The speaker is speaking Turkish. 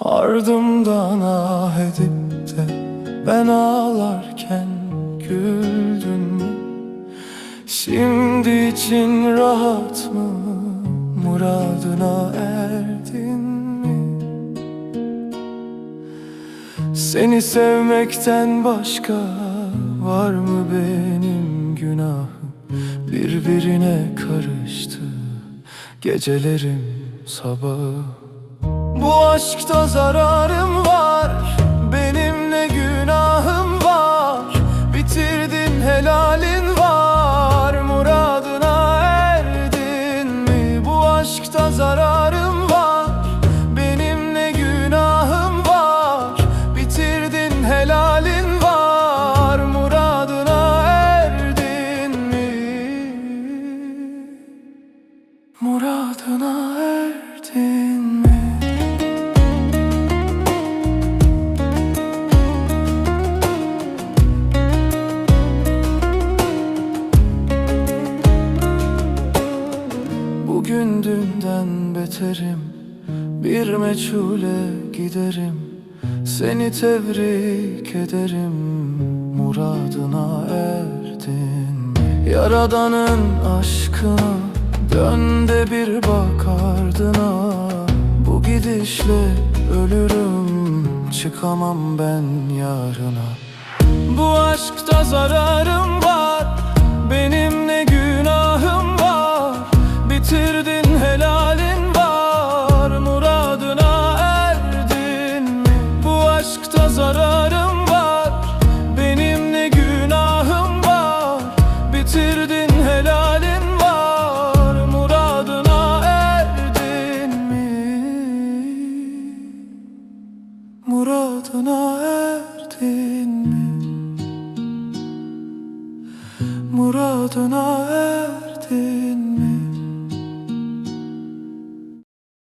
Ardımdan ah edip de ben ağlarken güldün mü? Şimdi için rahat mı? Muradına erdin mi? Seni sevmekten başka var mı benim günahım? Birbirine karıştı gecelerim sabahı Bu aşkta zararım var Benim ne günahım var Bitirdin helalin var Muradına erdin mi? Bu aşkta zararım var Benim ne günahım var Bitirdin helalin var Muradına erdin mi? Muradına erdin Bugün dünden beterim. Bir meçhule giderim. Seni tebrik ederim. Muradına erdin? Yaradanın aşkına Dön de bir bak ardına. Bu gidişle ölürüm. Çıkamam ben yarına. Bu aşkta zararım Muradına erdin mi? Muradına erdin